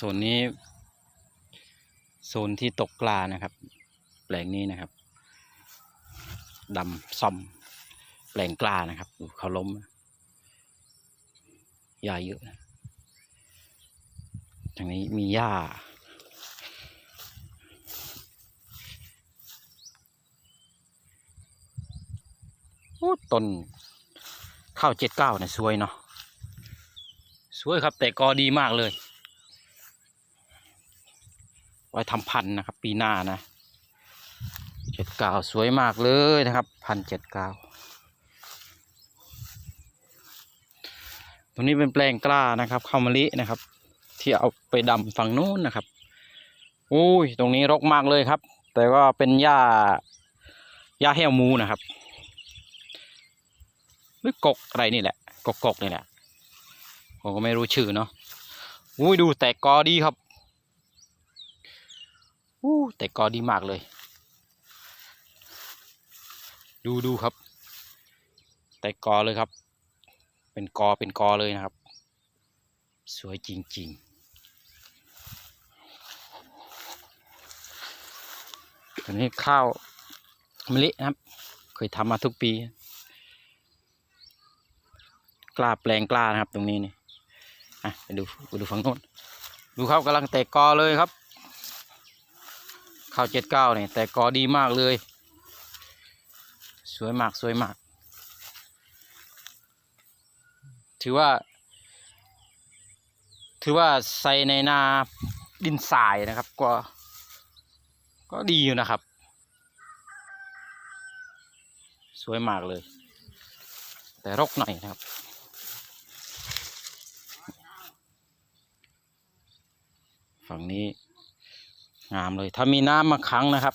โซนนี้ โซนที่ตกปลานะครับ แปลงนี้นะครับดำซ่อมแปลงกล้านะครับดูเขาล้มหญ้าเยอะนะทางนี้มีหญ้าโอ้ต้นข้าวเจ็ดเก้าเนี่ยสวยเนาะสวยครับ แต่กอดีมากเลย ไว้ทำพันธุ์นะครับ ปีหน้านะเจ็ดเก้าสวยมากเลยนะครับ พันเจ็ดเก้าตรงนี้เป็นแปลงกล้านะครับข้าวมะลินะครับ ที่เอาไปดำฝั่งนู้นนะครับอุ้ยตรงนี้รกมากเลยครับ แต่ว่าเป็นหญ้าหญ้าแห้วมูนะครับหรือกกอะไรนี่แหละกกกกนี่แหละผมก็ไม่รู้ชื่อเนาะอุ้ยดูแตกกอดีครับ อู้แตกกอดีมากเลย ดูดูครับ แตกกอเลยครับ เป็นกอเป็นกอเลยนะครับ สวยจริงๆอันนี้ข้าวมะลินะครับ เคยทำมาทุกปี กล้าแปลงกล้านะครับ ตรงนี้นี่อะไปดูไปดูฝั่งโน้นดูครับกำลังแตกกอเลยครับ ข้าวเจ็ดเก้าเนี่ยแตกกอดีมากเลย สวยมากสวยมาก ถือว่า ถือว่าใส่ในนาดินทรายนะครับ ก็ก็ดีอยู่นะครับ สวยมากเลย แต่รกหน่อยนะครับฝั่งนี้ งามเลย ถ้ามีน้ำมาขังนะครับ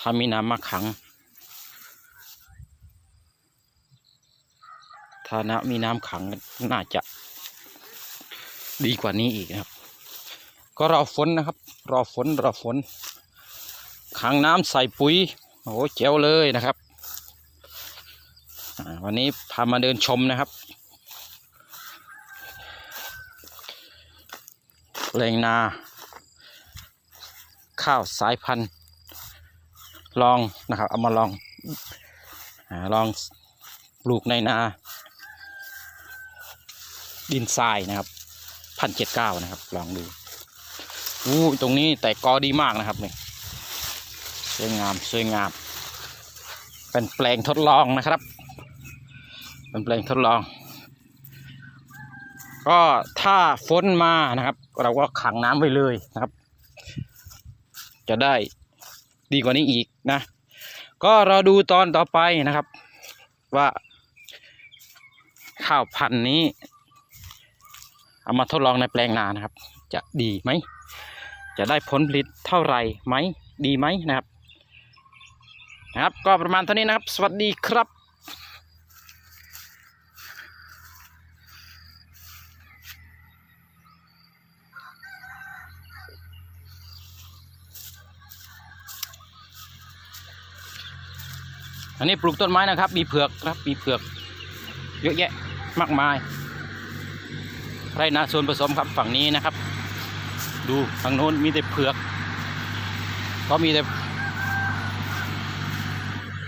ถ้ามีน้ำมาขัง ถ้าน้ำมีน้ำขังน่าจะ ดีกว่านี้อีกนะครับ ก็รอฝนนะครับ รอฝนรอฝน ขังน้ำใส่ปุ๋ยโอ้โหเจ๋วเลยนะครับวันนี้พามาเดินชมนะครับแปลงนา ข้าวสายพันธุ์ลองนะครับ เอามาลองลองปลูกในนา ดินทรายนะครับพันเจ็ดเก้านะครับ ลองดูอู้ตรงนี้แต่กอดีมากนะครับนี่สวยงามสวยงาม เป็นแปลงทดลองนะครับ เป็นแปลงทดลอง ก็ถ้าฝนมานะครับ เราก็ขังน้ำไว้เลยนะครับ จะได้ดีกว่านี้อีกนะ ก็เราดูตอนต่อไปนะครับ ว่า ข้าวพันธุ์นี้ เอามาทดลองในแปลงนานะครับ จะดีไหม จะได้ผลผลิตเท่าไหร่ไหม ดีไหมนะครับ นะครับ ก็ประมาณเท่านี้นะครับ สวัสดีครับ อันนี้ปลูกต้นไม้นะครับ มีเผือกนะครับ มีเผือก เยอะแยะมากมาย ไรนาส่วนผสมครับฝั่งนี้นะครับ ดูฝั่งโน้นมีแต่เผือกก็มีแต่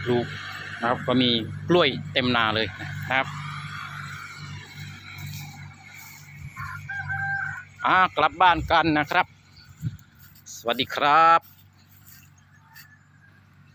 ปลูกนะครับ ก็มีกล้วยเต็มนาเลยนะครับอ่ากลับบ้านกันนะครับ สวัสดีครับ